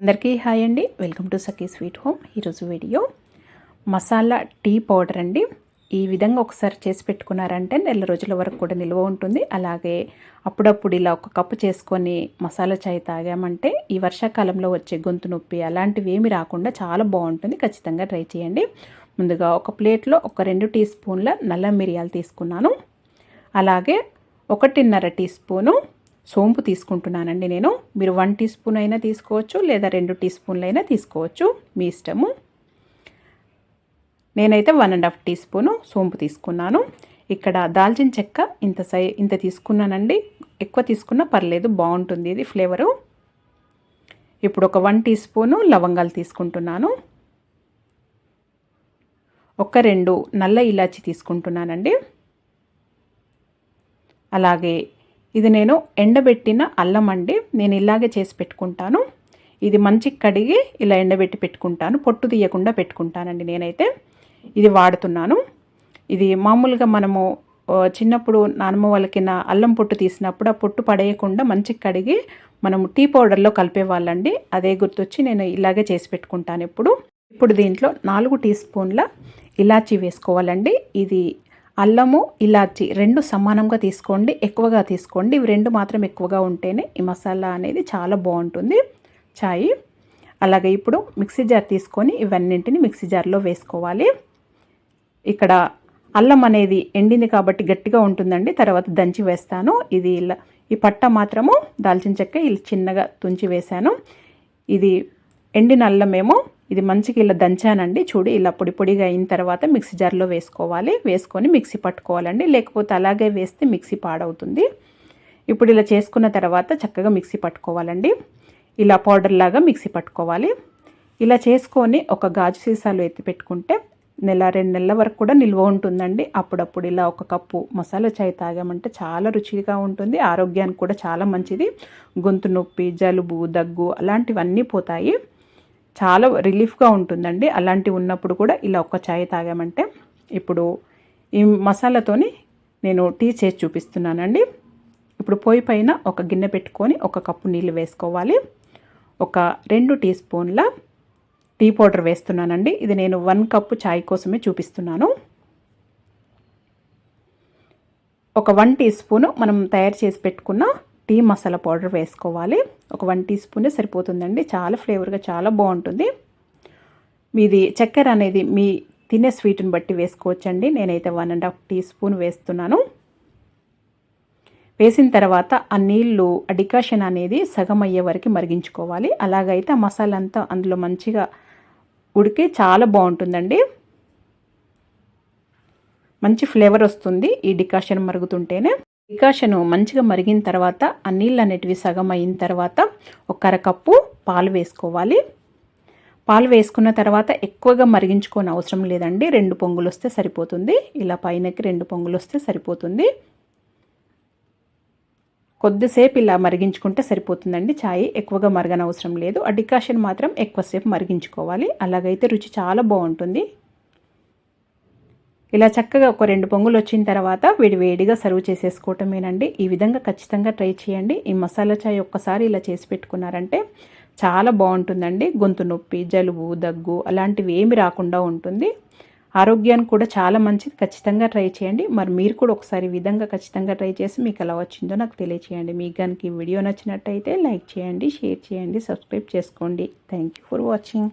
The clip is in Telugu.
అందరికీ హాయ్ అండి. Welcome to Sakhi sweet home ఈరోజు వీడియో మసాలా టీ పౌడర్ అండి. ఈ విధంగా ఒకసారి చేసి పెట్టుకున్నారంటే నెల రోజుల వరకు కూడా నిల్వ ఉంటుంది. అలాగే అప్పుడప్పుడు ఇలా ఒక కప్పు చేసుకొని మసాలా చాయ్ తాగామంటే ఈ వర్షాకాలంలో వచ్చే గొంతు నొప్పి అలాంటివి ఏమి రాకుండా చాలా బాగుంటుంది. ఖచ్చితంగా ట్రై చేయండి. ముందుగా ఒక ప్లేట్లో ఒక రెండు టీ స్పూన్ల నల్ల మిరియాలు తీసుకున్నాను. అలాగే ఒకటిన్నర టీ స్పూను సోంపు తీసుకుంటున్నానండి నేను. మీరు వన్ టీ స్పూన్ అయినా తీసుకోవచ్చు లేదా రెండు టీ స్పూన్లు అయినా తీసుకోవచ్చు. మీ ఇష్టము. నేనైతే one and half teaspoon సోంపు తీసుకున్నాను. ఇక్కడ దాల్చిన చెక్క ఇంత సై ఇంత తీసుకున్నానండి. ఎక్కువ తీసుకున్నా పర్లేదు బాగుంటుంది ఇది ఫ్లేవరు. ఇప్పుడు ఒక వన్ టీ స్పూను లవంగాలు తీసుకుంటున్నాను. ఒక రెండు నల్ల ఇలాచి తీసుకుంటున్నానండి. అలాగే ఇది నేను ఎండబెట్టిన అల్లం అండి. నేను ఇలాగే చేసి పెట్టుకుంటాను. ఇది మంచి కడిగి ఇలా ఎండబెట్టి పెట్టుకుంటాను. పొట్టు తీయకుండా పెట్టుకుంటానండి నేనైతే. ఇది వాడుతున్నాను. ఇది మామూలుగా మనము చిన్నప్పుడు నానమ్మ వాళ్ళకి నా అల్లం పొట్టు తీసినప్పుడు ఆ పొట్టు పడేయకుండా మంచి కడిగి మనము టీ పౌడర్లో కలిపేవాళ్ళండి అదే గుర్తొచ్చి నేను ఇలాగే చేసి పెట్టుకుంటాను ఇప్పుడు ఇప్పుడు దీంట్లో నాలుగు టీ స్పూన్ల ఇలాచీ వేసుకోవాలండి. ఇది అల్లము ఇలాచి రెండు సమానంగా తీసుకోండి ఎక్కువగా తీసుకోండి. ఇవి రెండు మాత్రం ఎక్కువగా ఉంటేనే ఈ మసాలా అనేది చాలా బాగుంటుంది. చాయ్. అలాగే ఇప్పుడు మిక్సీ జార్ తీసుకొని ఇవన్నింటిని మిక్సీ జార్లో వేసుకోవాలి. ఇక్కడ అల్లం అనేది ఎండింది కాబట్టి గట్టిగా ఉంటుందండి. తర్వాత దంచి వేస్తాను. ఇది ఇలా ఈ పట్ట మాత్రము దాల్చిన చెక్క ఇలా చిన్నగా తుంచి వేశాను. ఇది ఎండిన అల్లమేమో ఇది మంచిగా ఇలా దంచానండి. చూడు ఇలా పొడి పొడిగా అయిన తర్వాత మిక్సీ జార్లో వేసుకోవాలి. వేసుకొని మిక్సీ పట్టుకోవాలండి. లేకపోతే అలాగే వేస్తే మిక్సీ పాడవుతుంది. ఇప్పుడు ఇలా చేసుకున్న తర్వాత చక్కగా మిక్సీ పట్టుకోవాలండి. ఇలా పౌడర్ లాగా మిక్సీ పట్టుకోవాలి. ఇలా చేసుకొని ఒక గాజు సీసాలు ఎత్తి పెట్టుకుంటే నెల రెండు నెలల వరకు కూడా నిల్వ ఉంటుందండి. అప్పుడప్పుడు ఇలా ఒక కప్పు మసాలా చాయ్ తాగామంటే చాలా రుచిగా ఉంటుంది. ఆరోగ్యానికి కూడా చాలా మంచిది. గొంతు నొప్పి జలుబు దగ్గు అలాంటివన్నీ పోతాయి. చాలా రిలీఫ్గా ఉంటుందండి. అలాంటివి ఉన్నప్పుడు కూడా ఇలా ఒక్క ఛాయ్ తాగామంటే ఇప్పుడు ఈ మసాలాతోని నేను టీ చేసి చూపిస్తున్నానండి. ఇప్పుడు పొయ్యి పైన ఒక గిన్నె పెట్టుకొని ఒక కప్పు నీళ్ళు వేసుకోవాలి. ఒక రెండు టీ స్పూన్ల టీ పౌడర్ వేస్తున్నానండి. ఇది నేను వన్ కప్పు ఛాయ్ కోసమే చూపిస్తున్నాను. ఒక వన్ టీ స్పూను మనం తయారు చేసి పెట్టుకున్న టీ మసాలా పౌడర్ వేసుకోవాలి. ఒక వన్ టీ స్పూనే సరిపోతుందండి. చాలా ఫ్లేవర్గా చాలా బాగుంటుంది. మీది చక్కెర అనేది మీ తినే స్వీట్ని బట్టి వేసుకోవచ్చండి. నేనైతే one and half teaspoon వేస్తున్నాను. వేసిన తర్వాత ఆ నీళ్ళు ఆ డికాషన్ అనేది సగం అయ్యే వరకు మరిగించుకోవాలి. అలాగైతే ఆ మసాలా అంతా అందులో మంచిగా ఉడికి చాలా బాగుంటుందండి. మంచి ఫ్లేవర్ వస్తుంది ఈ డికాషన్ మరుగుతుంటేనే. డికాషను మంచిగా మరిగిన తర్వాత ఆ నీళ్ళు అనేటివి సగం అయిన తర్వాత ఒక అరకప్పు పాలు వేసుకోవాలి. పాలు వేసుకున్న తర్వాత ఎక్కువగా మరిగించుకోని అవసరం లేదండి. రెండు పొంగులు వస్తే సరిపోతుంది. ఇలా పైనకి రెండు పొంగులు వస్తే సరిపోతుంది. కొద్దిసేపు ఇలా మరిగించుకుంటే సరిపోతుందండి ఛాయ్. ఎక్కువగా మరగనవసరం లేదు. ఆ డికాషన్ మాత్రం ఎక్కువసేపు మరిగించుకోవాలి. అలాగైతే రుచి చాలా బాగుంటుంది. ఇలా చక్కగా ఒక రెండు పొంగులు వచ్చిన తర్వాత వేడి వేడిగా సర్వ్ చేసేసుకోవటమేనండి. ఈ విధంగా ఖచ్చితంగా ట్రై చేయండి. ఈ మసాలా చాయ్ ఒక్కసారి ఇలా చేసి పెట్టుకున్నారంటే చాలా బాగుంటుందండి. గొంతు నొప్పి జలుబు దగ్గు అలాంటివి ఏమి రాకుండా ఉంటుంది. ఆరోగ్యానికి కూడా చాలా మంచిది. ఖచ్చితంగా ట్రై చేయండి. మరి మీరు కూడా ఒకసారి విధంగా ఖచ్చితంగా ట్రై చేసి మీకు ఎలా వచ్చిందో నాకు తెలియచేయండి. మీకు కనుక ఈ వీడియో నచ్చినట్టయితే లైక్ చేయండి షేర్ చేయండి సబ్స్క్రైబ్ చేసుకోండి. Thank you for watching